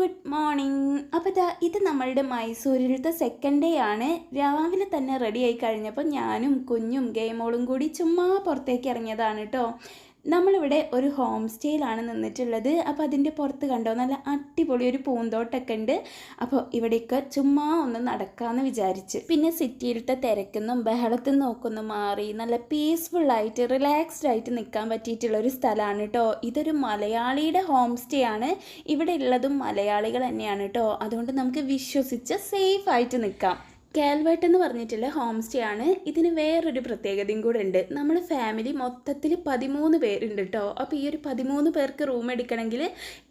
Good morning. അപ്പോൾ ഇതാ ഇത് നമ്മളുടെ മൈസൂരിലത്തെ സെക്കൻഡ് ഡേ ആണ്. രാവിലെ തന്നെ റെഡിയായി കഴിഞ്ഞപ്പോൾ ഞാനും കുഞ്ഞും ഗെയിമോളും കൂടി ചുമ്മാ പുറത്തേക്ക് ഇറങ്ങിയതാണ് കേട്ടോ നമ്മളിവിടെ ഒരു ഹോം സ്റ്റേയിലാണ് നിന്നിട്ടുള്ളത്. അപ്പോൾ അതിന്റെ പുറത്ത് കണ്ടോ നല്ല അടിപൊളി ഒരു പൂന്തോട്ടമൊക്കെ ഉണ്ട്. അപ്പോൾ ഇവിടെയൊക്കെ ചുമ്മാ ഒന്ന് നടക്കാമെന്ന് വിചാരിച്ച്. പിന്നെ സിറ്റിയിലത്തെ തിരക്കുന്നും ബഹളത്തിൽ നോക്കുന്നു മാറി നല്ല പീസ്ഫുള്ളായിട്ട് റിലാക്സ്ഡ് ആയിട്ട് നിൽക്കാൻ പറ്റിയിട്ടുള്ള ഒരു സ്ഥലമാണ് കേട്ടോ ഇതൊരു മലയാളിയുടെ ഹോം സ്റ്റേ ആണ്. ഇവിടെ ഉള്ളതും മലയാളികൾ തന്നെയാണ് കേട്ടോ അതുകൊണ്ട് നമുക്ക് വിശ്വസിച്ച് സേഫ് ആയിട്ട് നിൽക്കാം. കാൽവേട്ട് എന്ന് പറഞ്ഞിട്ടുള്ള ഹോം സ്റ്റേ ആണ് ഇതിന് വേറൊരു പ്രത്യേകതയും കൂടെ ഉണ്ട് നമ്മൾ ഫാമിലി മൊത്തത്തിൽ പതിമൂന്ന് പേരുണ്ട് കേട്ടോ അപ്പോൾ ഈ ഒരു പതിമൂന്ന് പേർക്ക് റൂം എടുക്കണമെങ്കിൽ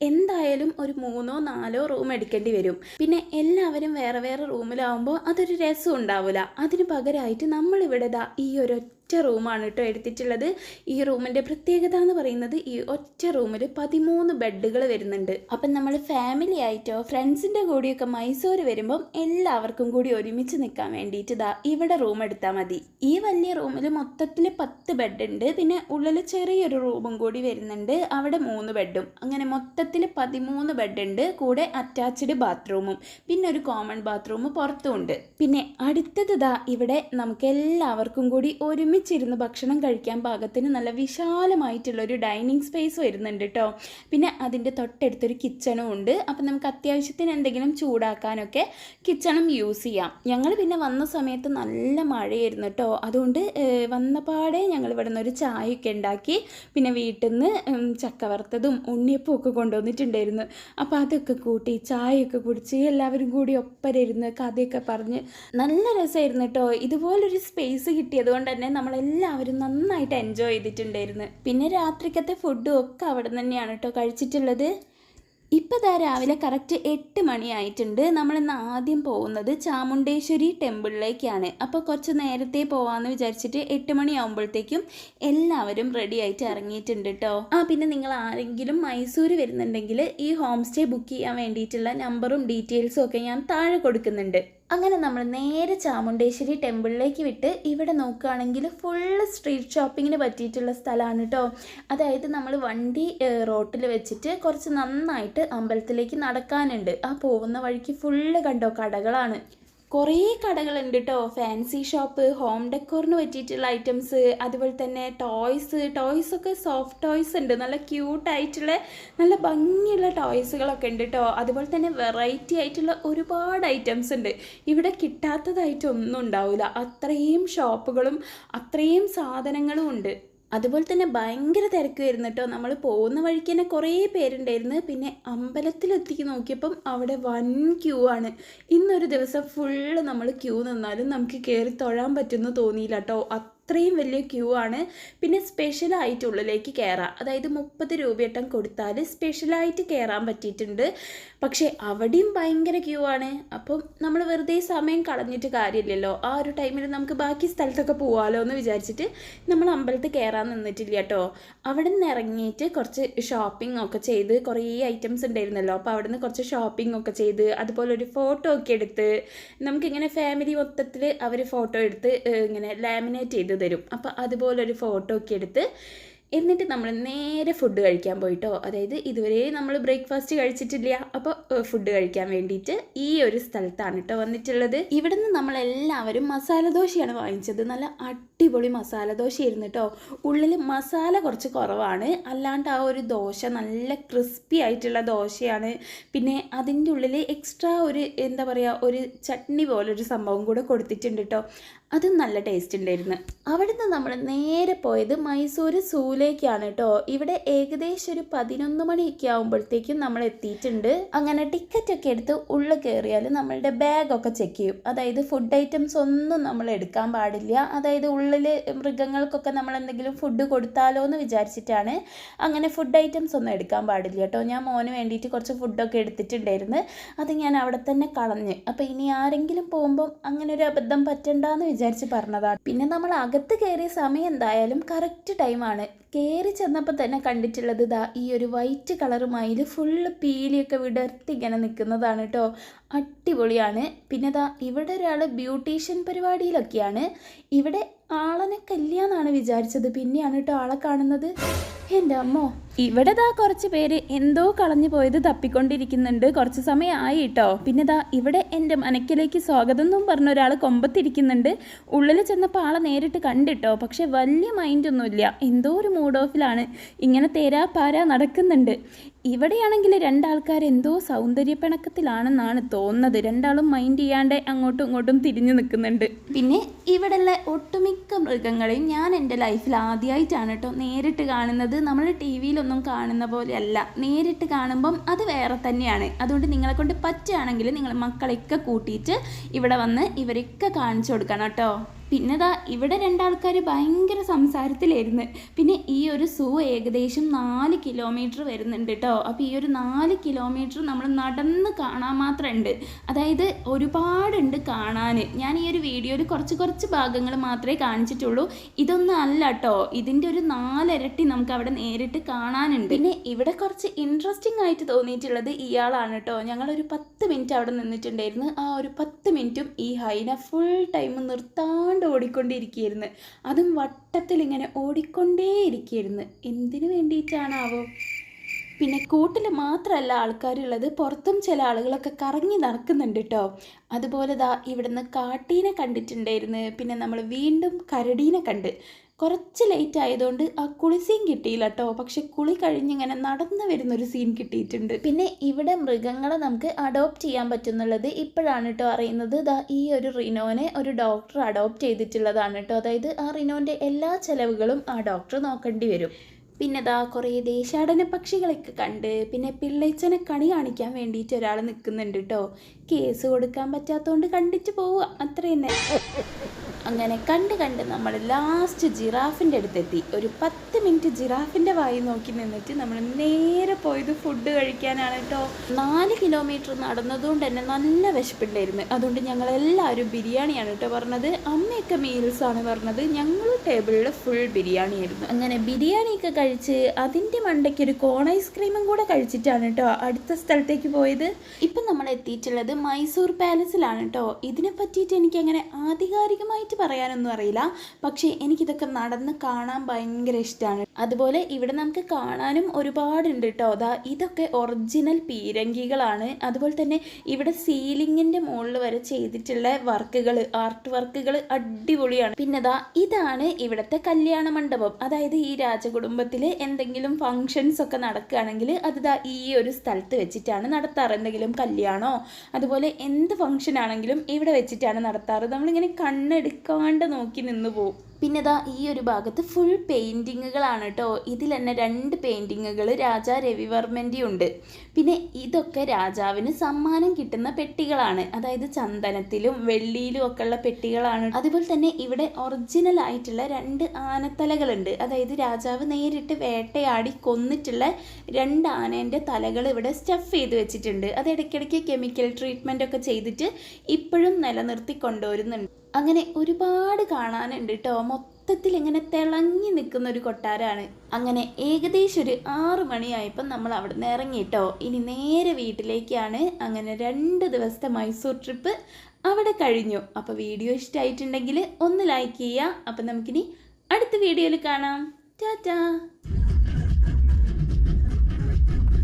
എന്തായാലും ഒരു മൂന്നോ നാലോ റൂം എടുക്കേണ്ടി വരും. പിന്നെ എല്ലാവരും വേറെ വേറെ റൂമിലാവുമ്പോൾ അതൊരു രസം ഉണ്ടാവില്ല അതിന് പകരമായിട്ട് നമ്മളിവിടെ ദാ ഈ ഒരു ഒറ്റ റൂമാണ് കേട്ടോ എടുത്തിട്ടുള്ളത്. ഈ റൂമിന്റെ പ്രത്യേകത എന്ന് പറയുന്നത് ഈ ഒറ്റ റൂമിൽ പതിമൂന്ന് ബെഡുകൾ വരുന്നുണ്ട്. അപ്പം നമ്മൾ ഫാമിലി ആയിട്ടോ ഫ്രണ്ട്സിന്റെ കൂടിയൊക്കെ മൈസൂർ വരുമ്പം എല്ലാവർക്കും കൂടി ഒരുമിച്ച് നിൽക്കാൻ വേണ്ടിയിട്ട് ഇതാ ഇവിടെ റൂം എടുത്താൽ മതി. ഈ വലിയ റൂമിൽ മൊത്തത്തിൽ പത്ത് ബെഡ് ഉണ്ട് പിന്നെ ഉള്ളിൽ ചെറിയൊരു റൂമും കൂടി വരുന്നുണ്ട്. അവിടെ മൂന്ന് ബെഡും. അങ്ങനെ മൊത്തത്തിൽ പതിമൂന്ന് ബെഡ് ഉണ്ട് കൂടെ അറ്റാച്ച്ഡ് ബാത്റൂമും. പിന്നെ ഒരു കോമൺ ബാത്റൂം പുറത്തും ഉണ്ട്. പിന്നെ അടുത്തത് ഇതാ ഇവിടെ നമുക്ക് എല്ലാവർക്കും കൂടി ഒരുമിച്ചിരുന്ന് ഭക്ഷണം കഴിക്കാൻ പാകത്തിന് നല്ല വിശാലമായിട്ടുള്ള ഒരു ഡൈനിങ് സ്പേസ് വരുന്നുണ്ട് കേട്ടോ പിന്നെ അതിന്റെ തൊട്ടടുത്തൊരു കിച്ചണും ഉണ്ട്. അപ്പം നമുക്ക് അത്യാവശ്യത്തിന് എന്തെങ്കിലും ചൂടാക്കാനൊക്കെ കിച്ചണും യൂസ് ചെയ്യാം. ഞങ്ങൾ പിന്നെ വന്ന സമയത്ത് നല്ല മഴയായിരുന്നു കേട്ടോ അതുകൊണ്ട് വന്ന വന്നപാടെ ഞങ്ങൾ ഇവിടെ ഒരു ചായയൊക്കെ ഉണ്ടാക്കി പിന്നെ വീട്ടിൽ നിന്ന് ചക്ക വറുത്തതും ഉണ്ണിയപ്പവും ഒക്കെ കൊണ്ടുവന്നിട്ടുണ്ടായിരുന്നു. അപ്പോൾ അതൊക്കെ കൂട്ടി ചായയൊക്കെ കുടിച്ച് എല്ലാവരും കൂടി ഒപ്പരയിരുന്ന് കഥയൊക്കെ പറഞ്ഞ് നല്ല രസമായിരുന്നു കേട്ടോ ഇതുപോലൊരു സ്പേസ് കിട്ടിയത് കൊണ്ട് തന്നെ നമ്മളെല്ലാവരും നന്നായിട്ട് എൻജോയ് ചെയ്തിട്ടുണ്ടായിരുന്നു. പിന്നെ രാത്രിക്കത്തെ ഫുഡും ഒക്കെ അവിടെ തന്നെയാണ് കേട്ടോ കഴിച്ചിട്ടുള്ളത്. ഇപ്പോൾ ദാ രാവിലെ കറക്റ്റ് എട്ട് മണിയായിട്ടുണ്ട്. നമ്മളിന്ന് ആദ്യം പോകുന്നത് ചാമുണ്ടേശ്വരി ടെമ്പിളിലേക്കാണ്. അപ്പോൾ കുറച്ച് നേരത്തെ പോവാമെന്ന് വിചാരിച്ചിട്ട് എട്ട് മണിയാകുമ്പോഴത്തേക്കും എല്ലാവരും റെഡി ആയിട്ട് ഇറങ്ങിയിട്ടുണ്ട് കേട്ടോ ആ പിന്നെ നിങ്ങൾ ആരെങ്കിലും മൈസൂർ വരുന്നുണ്ടെങ്കിൽ ഈ ഹോം സ്റ്റേ ബുക്ക് ചെയ്യാൻ വേണ്ടിയിട്ടുള്ള നമ്പറും ഡീറ്റെയിൽസും ഒക്കെ ഞാൻ താഴെ കൊടുക്കുന്നുണ്ട്. അങ്ങനെ നമ്മൾ നേരെ ചാമുണ്ടേശ്വരി ടെമ്പിളിലേക്ക് വിട്ട് ഇവിടെ നോക്കുകയാണെങ്കിൽ ഫുള്ള് സ്ട്രീറ്റ് ഷോപ്പിങ്ങിന് പറ്റിയിട്ടുള്ള സ്ഥലമാണ് കേട്ടോ അതായത് നമ്മൾ വണ്ടി റോട്ടിൽ വെച്ചിട്ട് കുറച്ച് നന്നായിട്ട് അമ്പലത്തിലേക്ക് നടക്കാനുണ്ട്. ആ പോകുന്ന വഴിക്ക് ഫുള്ള് കണ്ടോ കടകളാണ്. കുറേ കടകളുണ്ട് കേട്ടോ ഫാൻസി ഷോപ്പ് ഹോം ഡെക്കോറിന് പറ്റിയിട്ടുള്ള ഐറ്റംസ് അതുപോലെ തന്നെ ടോയ്സ് ടോയ്സൊക്കെ സോഫ്റ്റ് ടോയ്സ് ഉണ്ട്. നല്ല ക്യൂട്ടായിട്ടുള്ള നല്ല ഭംഗിയുള്ള ടോയ്സുകളൊക്കെ ഉണ്ട് കേട്ടോ അതുപോലെ തന്നെ വെറൈറ്റി ആയിട്ടുള്ള ഒരുപാട് ഐറ്റംസ് ഉണ്ട്. ഇവിടെ കിട്ടാത്തതായിട്ടൊന്നും ഉണ്ടാവില്ല അത്രയും ഷോപ്പുകളും അത്രയും സാധനങ്ങളും ഉണ്ട്. അതുപോലെ തന്നെ ഭയങ്കര തിരക്കുമായിരുന്നു കേട്ടോ. നമ്മൾ പോകുന്ന വഴിക്ക് തന്നെ കുറേ പേരുണ്ടായിരുന്നു. പിന്നെ അമ്പലത്തിലെത്തിക്ക് നോക്കിയപ്പം അവിടെ വൻ ക്യൂ ആണ്. ഇന്നൊരു ദിവസം ഫുള്ള് നമ്മൾ ക്യൂ നിന്നാലും നമുക്ക് കയറി തൊഴാൻ പറ്റുമെന്ന് തോന്നിയില്ല കേട്ടോ. അത്രയും വലിയ ക്യൂ ആണ്. പിന്നെ സ്പെഷ്യലായിട്ട് ഉള്ളിലേക്ക് കയറാം അതായത് മുപ്പത് രൂപയട്ടം കൊടുത്താൽ സ്പെഷ്യലായിട്ട് കയറാൻ പറ്റിയിട്ടുണ്ട്. പക്ഷേ അവിടെയും ഭയങ്കര ക്യൂ ആണ്. അപ്പം നമ്മൾ വെറുതെ സമയം കളഞ്ഞിട്ട് കാര്യമില്ലല്ലോ. ആ ഒരു ടൈമിൽ നമുക്ക് ബാക്കി സ്ഥലത്തൊക്കെ പോവാലോ എന്ന് വിചാരിച്ചിട്ട് നമ്മൾ അമ്പലത്തിൽ കയറാൻ നിന്നിട്ടില്ല കേട്ടോ. അവിടെ നിന്ന് ഇറങ്ങിയിട്ട് കുറച്ച് ഷോപ്പിംഗ് ഒക്കെ ചെയ്ത് കുറേ ഐറ്റംസ് ഉണ്ടായിരുന്നല്ലോ. അപ്പോൾ അവിടെ നിന്ന് കുറച്ച് ഷോപ്പിംഗ് ഒക്കെ ചെയ്ത് അതുപോലെ ഒരു ഫോട്ടോ ഒക്കെ എടുത്ത് നമുക്കിങ്ങനെ ഫാമിലി മൊത്തത്തിൽ അവർ ഫോട്ടോ എടുത്ത് ഇങ്ങനെ ലാമിനേറ്റ് ചെയ്ത് തരും. അപ്പോൾ അതുപോലൊരു ഫോട്ടോ ഒക്കെ എടുത്ത് എന്നിട്ട് നമ്മൾ നേരെ ഫുഡ് കഴിക്കാൻ പോയിട്ടോ. അതായത് ഇതുവരെ നമ്മൾ ബ്രേക്ക്ഫാസ്റ്റ് കഴിച്ചിട്ടില്ല. അപ്പോൾ ഫുഡ് കഴിക്കാൻ വേണ്ടിയിട്ട് ഈ ഒരു സ്ഥലത്താണ് കേട്ടോ വന്നിട്ടുള്ളത്. ഇവിടുന്ന് നമ്മളെല്ലാവരും മസാല ദോശയാണ് വാങ്ങിച്ചത്. നല്ല അടിപൊളി മസാല ദോശയായിരുന്നു കേട്ടോ ഉള്ളിൽ മസാല കുറച്ച് കുറവാണ്. അല്ലാണ്ട് ആ ഒരു ദോശ നല്ല ക്രിസ്പി ആയിട്ടുള്ള ദോശയാണ്. പിന്നെ അതിന്റെ ഉള്ളിൽ എക്സ്ട്രാ ഒരു എന്താ പറയുക ഒരു ചട്നി പോലൊരു സംഭവം കൂടെ കൊടുത്തിട്ടുണ്ട് കേട്ടോ അതും നല്ല ടേസ്റ്റ് ഉണ്ടായിരുന്നു. അവിടുന്ന് നമ്മൾ നേരെ പോയത് മൈസൂർ സൂയിലേക്കാണ് കേട്ടോ. ഇവിടെ ഏകദേശം ഒരു പതിനൊന്ന് മണിയൊക്കെ ആകുമ്പോഴത്തേക്കും നമ്മൾ എത്തിയിട്ടുണ്ട്. അങ്ങനെ ടിക്കറ്റ് ഒക്കെ എടുത്ത് ഉള്ളിൽ കയറിയാൽ നമ്മളുടെ ബാഗൊക്കെ ചെക്ക് ചെയ്യും. അതായത് ഫുഡ് ഐറ്റംസ് ഒന്നും നമ്മൾ എടുക്കാൻ പാടില്ല. അതായത് ഉള്ളിൽ മൃഗങ്ങൾക്കൊക്കെ നമ്മൾ എന്തെങ്കിലും ഫുഡ് കൊടുത്താലോ എന്ന് വിചാരിച്ചിട്ടാണ് അങ്ങനെ ഫുഡ് ഐറ്റംസ് ഒന്നും എടുക്കാൻ പാടില്ല കേട്ടോ. ഞാൻ മോന് വേണ്ടിയിട്ട് കുറച്ച് ഫുഡൊക്കെ എടുത്തിട്ടുണ്ടായിരുന്നു. അത് ഞാൻ അവിടെ തന്നെ കളഞ്ഞ്. അപ്പോൾ ഇനി ആരെങ്കിലും പോകുമ്പം അങ്ങനെ ഒരു അബദ്ധം പറ്റണ്ടെന്ന് വിചാരിച്ച് പറഞ്ഞതാണ്. പിന്നെ നമ്മൾ അകത്ത് കയറിയ സമയം എന്തായാലും കറക്റ്റ് ടൈമാണ് കയറി ചെന്നപ്പോൾ തന്നെ കണ്ടിട്ടുള്ളത് ഇതാ ഈ ഒരു വൈറ്റ് കളർ മയിൽ ഫുള്ള് പീലിയൊക്കെ വിടർത്തി ഇങ്ങനെ നിൽക്കുന്നതാണ് കേട്ടോ അടിപൊളിയാണ്. പിന്നെ ദാ ഇവിടെ ഒരാൾ ബ്യൂട്ടീഷ്യൻ പരിപാടിയിലൊക്കെയാണ്. ഇവിടെ ആളനെ കല്യാണാണ് വിചാരിച്ചത്. പിന്നെയാണ് കേട്ടോ ആളെ കാണുന്നത്. എന്റെ അമ്മോ ഇവിടെ ദാ കുറച്ച് പേര് എന്തോ കളഞ്ഞു പോയത് തപ്പിക്കൊണ്ടിരിക്കുന്നുണ്ട്. കുറച്ച് സമയമായി കേട്ടോ പിന്നെ ദാ ഇവിടെ എന്റെ മനക്കിലേക്ക് സ്വാഗതം എന്നും പറഞ്ഞ ഒരാൾ കൊമ്പത്തിരിക്കുന്നുണ്ട്. ഉള്ളിൽ ചെന്നപ്പോൾ ആളെ നേരിട്ട് കണ്ടിട്ടോ പക്ഷെ വലിയ മൈൻഡൊന്നുമില്ല എന്തോ ഒരു മൂഡ് ഓഫിലാണ് ഇങ്ങനെ തേരാ പാരാ നടക്കുന്നുണ്ട്. ഇവിടെയാണെങ്കിൽ രണ്ടാൾക്കാർ എന്തോ സൗന്ദര്യപ്പിണക്കത്തിലാണെന്നാണ് തോന്നുന്നത്. രണ്ടാളും മൈൻഡ് ചെയ്യാണ്ട് അങ്ങോട്ടും ഇങ്ങോട്ടും തിരിഞ്ഞു നിൽക്കുന്നുണ്ട്. പിന്നെ ഇവിടെയുള്ള ഒട്ടുമിക്ക മൃഗങ്ങളെയും ഞാൻ എന്റെ ലൈഫിൽ ആദ്യമായിട്ടാണ് കേട്ടോ നേരിട്ട് കാണുന്നത്. നമ്മൾ ടി വിയിലൊന്നും കാണുന്ന പോലെയല്ല. നേരിട്ട് കാണുമ്പം അത് വേറെ തന്നെയാണ്. അതുകൊണ്ട് നിങ്ങളെ കൊണ്ട് പറ്റുകയാണെങ്കിൽ നിങ്ങൾ മക്കളെയൊക്കെ കൂട്ടിയിട്ട് ഇവിടെ വന്ന് ഇവരൊക്കെ കാണിച്ചു കൊടുക്കണം കേട്ടോ പിന്നെ ദാ ഇവിടെ രണ്ടാൾക്കാർ ഭയങ്കര സംസാരത്തിലായിരുന്നു. പിന്നെ ഈ ഒരു സൂ ഏകദേശം നാല് കിലോമീറ്റർ വരുന്നുണ്ട് കേട്ടോ അപ്പോൾ ഈ ഒരു നാല് കിലോമീറ്റർ നമ്മൾ നടന്ന് കാണാൻ മാത്രമുണ്ട് അതായത് ഒരുപാടുണ്ട് കാണാൻ ഞാൻ ഈ ഒരു വീഡിയോയിൽ കുറച്ച് കുറച്ച് ഭാഗങ്ങൾ മാത്രമേ കാണിച്ചിട്ടുള്ളൂ. ഇതൊന്നും അല്ല കേട്ടോ ഇതിന്റെ ഒരു നാലിരട്ടി നമുക്ക് അവിടെ നേരിട്ട് കാണാനുണ്ട്. പിന്നെ ഇവിടെ കുറച്ച് ഇൻട്രസ്റ്റിംഗ് ആയിട്ട് തോന്നിയിട്ടുള്ളത് ഇയാളാണ് കേട്ടോ ഞങ്ങളൊരു പത്ത് മിനിറ്റ് അവിടെ നിന്നിട്ടുണ്ടായിരുന്നു. ആ ഒരു പത്ത് മിനിറ്റും ഈ ഹൈന ഫുൾ ടൈം നിർത്താണ്ട് ഓടിക്കൊണ്ടിരിക്കുകയായിരുന്നു. അതും വട്ടത്തിൽ ഇങ്ങനെ ഓടിക്കൊണ്ടേയിരിക്കുകയായിരുന്നു. എന്തിനു വേണ്ടിയിട്ടാണാവോ? പിന്നെ കൂട്ടിൽ മാത്രമല്ല ആൾക്കാരുള്ളത്. പുറത്തും ചില ആളുകളൊക്കെ കറങ്ങി നടക്കുന്നുണ്ട് കേട്ടോ അതുപോലെ ദാ ഇവിടുന്ന് കാട്ടീനെ കണ്ടിട്ടുണ്ടായിരുന്നു. പിന്നെ നമ്മൾ വീണ്ടും കരടീനെ കണ്ട്. കുറച്ച് ലേറ്റ് ആയതുകൊണ്ട് ആ കുളി സീൻ കിട്ടിയില്ല കേട്ടോ പക്ഷെ കുളി കഴിഞ്ഞിങ്ങനെ നടന്നു വരുന്നൊരു സീൻ കിട്ടിയിട്ടുണ്ട്. പിന്നെ ഇവിടെ മൃഗങ്ങളെ നമുക്ക് അഡോപ്റ്റ് ചെയ്യാൻ പറ്റുന്നുള്ളത് ഇപ്പോഴാണ് കേട്ടോ അറിയുന്നത്. ദാ ഈ ഒരു റിനോനെ ഒരു ഡോക്ടർ അഡോപ്റ്റ് ചെയ്തിട്ടുള്ളതാണ് കേട്ടോ അതായത് ആ റിനോന്റെ എല്ലാ ചെലവുകളും ആ ഡോക്ടർ നോക്കേണ്ടി വരും. പിന്നെ ദാ കുറേ ദേശാടന പക്ഷികളൊക്കെ കണ്ട് പിന്നെ പിള്ളേച്ചനെ കണി കാണിക്കാൻ വേണ്ടിയിട്ട് ഒരാൾ നിൽക്കുന്നുണ്ട് കേട്ടോ കേസ് കൊടുക്കാൻ പറ്റാത്തതുകൊണ്ട് കണ്ടിട്ട് പോവുക. അത്ര തന്നെ. അങ്ങനെ കണ്ട് കണ്ട് നമ്മൾ ലാസ്റ്റ് ജിറാഫിന്റെ അടുത്തെത്തി. ഒരു പത്ത് മിനിറ്റ് ജിറാഫിന്റെ വായി നോക്കി നിന്നിട്ട് നമ്മൾ നേരെ പോയത് ഫുഡ് കഴിക്കാനാണ് കേട്ടോ. നാല് കിലോമീറ്റർ നടന്നതുകൊണ്ട് തന്നെ നല്ല വിശപ്പുണ്ടായിരുന്നു. അതുകൊണ്ട് ഞങ്ങളെല്ലാവരും ബിരിയാണിയാണ് കേട്ടോ പറഞ്ഞത്. അമ്മയൊക്കെ ആണ് പറഞ്ഞത്. ഞങ്ങൾ ടേബിളിൽ ഫുൾ ബിരിയാണി ആയിരുന്നു അങ്ങനെ ബിരിയാണിയൊക്കെ കഴിച്ച് അതിന്റെ മണ്ടയ്ക്ക് ഒരു കോൺ ഐസ്ക്രീമും കൂടെ കഴിച്ചിട്ടാണ് കേട്ടോ അടുത്ത സ്ഥലത്തേക്ക് പോയത്. ഇപ്പം നമ്മൾ എത്തിയിട്ടുള്ളത് മൈസൂർ പാലസിലാണ് കേട്ടോ. ഇതിനെ പറ്റിയിട്ട് എനിക്ക് അങ്ങനെ ആധികാരികമായിട്ട് പറയാനൊന്നും അറിയില്ല. പക്ഷേ എനിക്കിതൊക്കെ നടന്ന് കാണാൻ ഭയങ്കര ഇഷ്ടമാണ് അതുപോലെ ഇവിടെ നമുക്ക് കാണാനും ഒരുപാടുണ്ട് കേട്ടോ അതാ ഇതൊക്കെ ഒറിജിനൽ പീരങ്കികളാണ്. അതുപോലെ തന്നെ ഇവിടെ സീലിങ്ങിന്റെ മുകളിൽ വരെ ചെയ്തിട്ടുള്ള വർക്കുകൾ ആർട്ട് വർക്കുകൾ അടിപൊളിയാണ്. പിന്നെ ദാ ഇതാണ് ഇവിടുത്തെ കല്യാണ മണ്ഡപം. അതായത് ഈ രാജകുടുംബത്തിൽ എന്തെങ്കിലും ഫങ്ഷൻസ് ഒക്കെ നടക്കുകയാണെങ്കിൽ അത് ദാ ഈ ഒരു സ്ഥലത്ത് വെച്ചിട്ടാണ് നടത്താറ്. എന്തെങ്കിലും കല്യാണോ? അതുപോലെ എന്ത് ഫങ്ഷൻ ആണെങ്കിലും ഇവിടെ വെച്ചിട്ടാണ് നടത്താറ്. നമ്മളിങ്ങനെ കണ്ണെടുക്കാണ്ട് നോക്കി നിന്ന് പോവും. പിന്നെ ദാ ഈ ഒരു ഭാഗത്ത് ഫുൾ പെയിന്റിങ്ങുകളാണ് കേട്ടോ ഇതിൽ തന്നെ രണ്ട് പെയിന്റിങ്ങുകൾ രാജാ രവിവർമ്മന്റെ ഉണ്ട്. പിന്നെ ഇതൊക്കെ രാജാവിന് സമ്മാനം കിട്ടുന്ന പെട്ടികളാണ്. അതായത് ചന്ദനത്തിലും വെള്ളിയിലും ഒക്കെ ഉള്ള പെട്ടികളാണ് അതുപോലെ തന്നെ ഇവിടെ ഒറിജിനൽ ആയിട്ടുള്ള രണ്ട് ആനത്തലകളുണ്ട്. അതായത് രാജാവ് നേരിട്ട് വേട്ടയാടി കൊന്നിട്ടുള്ള രണ്ട് ആനേന്റെ തലകൾ ഇവിടെ സ്റ്റഫ് ചെയ്ത് വെച്ചിട്ടുണ്ട്. അത് ഇടയ്ക്കിടയ്ക്ക് കെമിക്കൽ ട്രീറ്റ്മെന്റ് ഒക്കെ ചെയ്തിട്ട് ഇപ്പോഴും നിലനിർത്തി കൊണ്ടുവരുന്നുണ്ട്. അങ്ങനെ ഒരുപാട് കാണാനുണ്ട് കേട്ടോ മൊത്തത്തിൽ ഇങ്ങനെ തിളങ്ങി നിൽക്കുന്ന ഒരു കൊട്ടാരമാണ്. അങ്ങനെ ഏകദേശം ഒരു ആറു മണിയായപ്പോൾ നമ്മൾ അവിടെ നിന്ന് ഇറങ്ങി കേട്ടോ ഇനി നേരെ വീട്ടിലേക്കാണ്. അങ്ങനെ രണ്ട് ദിവസത്തെ മൈസൂർ ട്രിപ്പ് അവിടെ കഴിഞ്ഞു. അപ്പോൾ വീഡിയോ ഇഷ്ടമായിട്ടുണ്ടെങ്കിൽ ഒന്ന് ലൈക്ക് ചെയ്യുക. അപ്പം നമുക്കിനി അടുത്ത വീഡിയോയിൽ കാണാം. ടാറ്റാ.